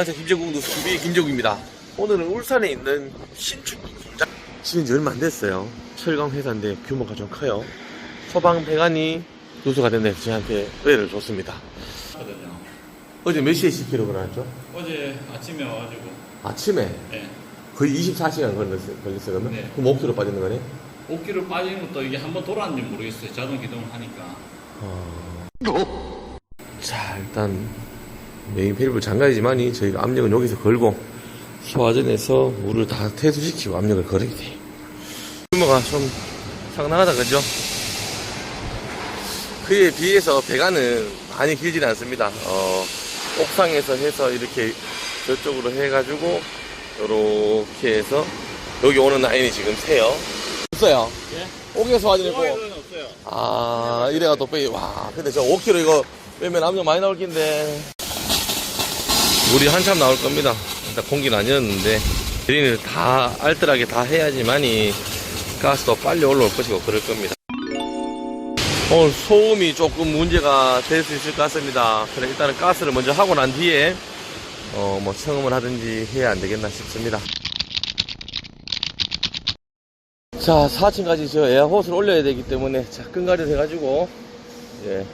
안녕하세요. 김정국 누수TV 김정국입니다. 오늘은 울산에 있는 신축 공장. 지은 지 얼마 안 됐어요. 철강 회사인데 규모가 좀 커요. 소방 배관이 누수가 된다 해서 저한테 의뢰를 줬습니다. 거든요. 어제 몇 시에 10kg 걸어놨죠? 어제 아침에 와가지고 아침에 네. 거의 24시간 걸렸어요, 걸렸어요 그러면? 네. 그럼 5kg 빠지는 거네? 5km 빠지는 것도 이게 한번 돌았는지 모르겠어요. 자동 기동을 하니까. 어... 자, 일단 메인 밸브 장가이지만이 저희가 압력은 여기서 걸고 소화전에서 물을 다 퇴수시키고 압력을 걸어야 돼. 규모가 좀 상당하다, 그죠? 그에 비해서 배관은 많이 길지는 않습니다. 어, 옥상에서 해서 이렇게 저쪽으로 해가지고 요렇게 해서 여기 오는 라인이 지금 새요. 없어요. 예? 옥에서 소화전이고. 아, 이래가 또 빼, 와, 근데 저 5kg 이거 빼면 압력 많이 나올 텐데. 물이 한참 나올 겁니다. 일단 공기는 아니었는데, 드린을 다 알뜰하게 다 해야지만이 가스도 빨리 올라올 것이고 그럴 겁니다. 오늘 소음이 조금 문제가 될 수 있을 것 같습니다. 그래, 일단은 가스를 먼저 하고 난 뒤에, 어, 뭐, 청음을 하든지 해야 안 되겠나 싶습니다. 자, 4층까지 저 에어호스를 올려야 되기 때문에, 자, 끈가리 해가지고, 예,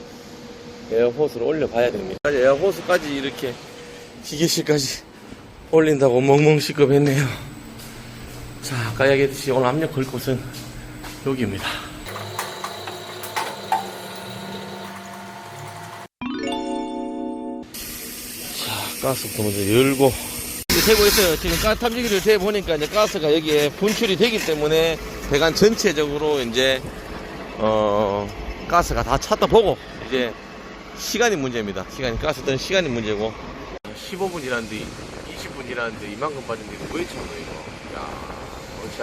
에어호스를 올려봐야 됩니다. 에어호스까지 이렇게 기계실까지 올린다고 멍멍 시급했네요. 자, 아까 얘기했듯이 오늘 압력 걸 곳은 여기입니다. 자, 가스부터 먼저 열고. 되고 있어요. 지금 가 탐지기를 대 보니까 이제 가스가 여기에 분출이 되기 때문에 배관 전체적으로 이제 어 가스가 다 찼다 보고 이제 시간이 문제입니다. 시간이 가스 뜨는 시간이 문제고 15분 일하는데 20분 일하는데 이만큼 빠진데 이거 왜 참노 이거? 야, 어찌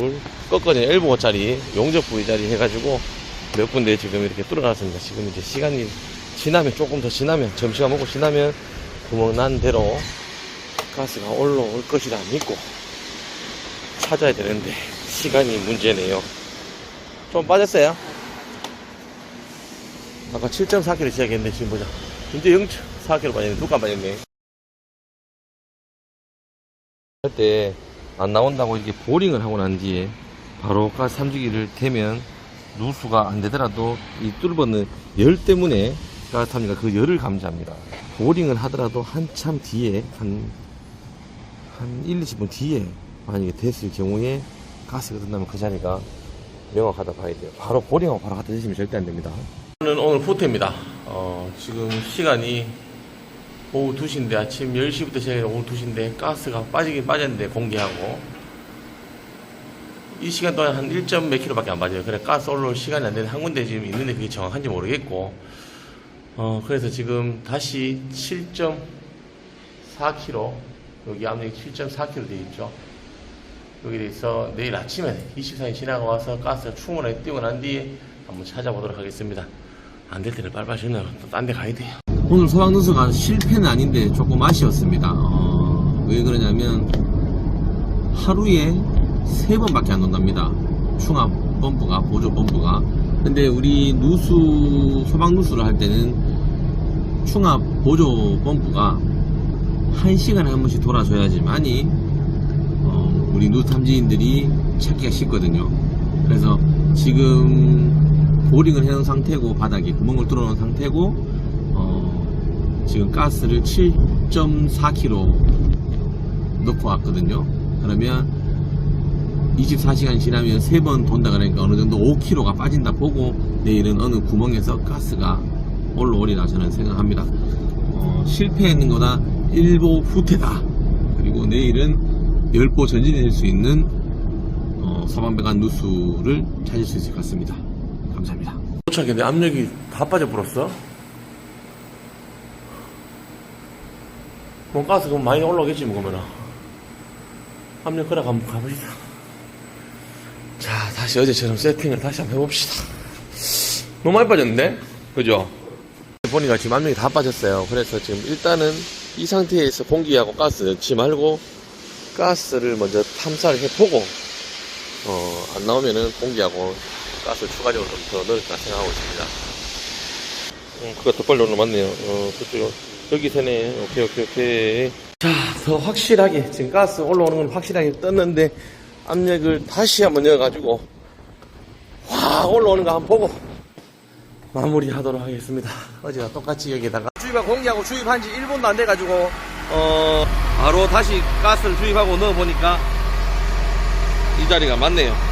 물 꺾어진 1부짜리 용접 부위짜리 해가지고 몇 군데 지금 이렇게 뚫어놨습니다. 지금 이제 시간이 지나면 조금 더 지나면 점심시간 먹고 지나면 구멍 난 대로 가스가 올라올 것이라 믿고 찾아야 되는데 시간이 문제네요. 좀 빠졌어요. 아까 7.4km 시작했는데 지금 보자. 이제 0.4km 빠졌네. 두칸 빠졌네. 할때안 나온다고 이렇게 보링을 하고 난 뒤에 바로 가스 탐지기를 대면 누수가 안 되더라도 이 뚫어버는 열 때문에 가스 탐지기가 그 열을 감지합니다. 보링을 하더라도 한참 뒤에 한, 한 1, 20분 뒤에 만약에 됐을 경우에 가스가 든다면 그 자리가 명확하다 봐야 돼요. 바로 보링하고 바로 갖다 대시면 절대 안 됩니다. 오늘 오늘 포트입니다. 어, 지금 시간이 오후 2시인데 아침 10시부터 시작해서 오후 2시인데 가스가 빠지긴 빠졌는데 공기하고 이 시간 동안 한 1. 몇 킬로밖에 안 빠져요. 그래 가스 올라올 시간이 안 되는 한 군데 지금 있는데 그게 정확한지 모르겠고 어 그래서 지금 다시 7.4 킬로 여기 압력이 7.4 킬로 되어 있죠. 여기 돼서 내일 아침에 24일 지나고 와서 가스가 충분하게 뛰고 난 뒤에 한번 찾아보도록 하겠습니다. 안 될 때는 빨리빨리 전화로 또딴 데 가야 돼요. 오늘 소방누수가 실패는 아닌데 조금 아쉬웠습니다. 어, 왜 그러냐면 하루에 세 번밖에 안 온답니다. 충합 펌프가 보조 펌프가. 근데 우리 누수 소방 누수를 할 때는 충합 보조 펌프가 한 시간에 한 번씩 돌아줘야지만이 어, 우리 누수 탐지인들이 찾기가 쉽거든요. 그래서 지금 보링을 해놓은 상태고 바닥에 구멍을 뚫어놓은 상태고 어, 지금 가스를 7.4kg 넣고 왔거든요. 그러면 24시간 지나면 3번 돈다 그러니까 어느 정도 5kg가 빠진다 보고 내일은 어느 구멍에서 가스가 올라오리라 저는 생각합니다. 어, 실패했는 거다 일보 후퇴다. 그리고 내일은 열보 전진이 될수 있는 어, 소방배관 누수를 찾을 수 있을 것 같습니다. 감사합니다. 도착했는데 압력이 다 빠져버렸어? 뭐 가스 그럼 많이 올라오겠지 뭐 그러면 압력 그래 한번 가봅시다 자 다시 어제처럼 세팅을 다시 한번 해봅시다 너무 많이 빠졌는데? 그죠? 보니까 지금 압력이 다 빠졌어요 그래서 지금 일단은 이 상태에서 공기하고 가스 넣지 말고 가스를 먼저 탐사를 해보고 어, 안 나오면은 공기하고 가스 추가적으로 좀 더 넣을까 생각하고 있습니다 음, 그가 더 빨리 올라맞네요. 어, 그쪽 여기 세네. 오케이, 오케이, 오케이. 자, 더 확실하게 지금 가스 올라오는 건 확실하게 떴는데 압력을 다시 한번 넣어가지고 와 올라오는 거 한번 보고 마무리하도록 하겠습니다. 어제와 똑같이 여기다가 주입하고 공개하고 주입한 지 1분도 안 돼가지고 어 바로 다시 가스를 주입하고 넣어보니까 이 자리가 맞네요.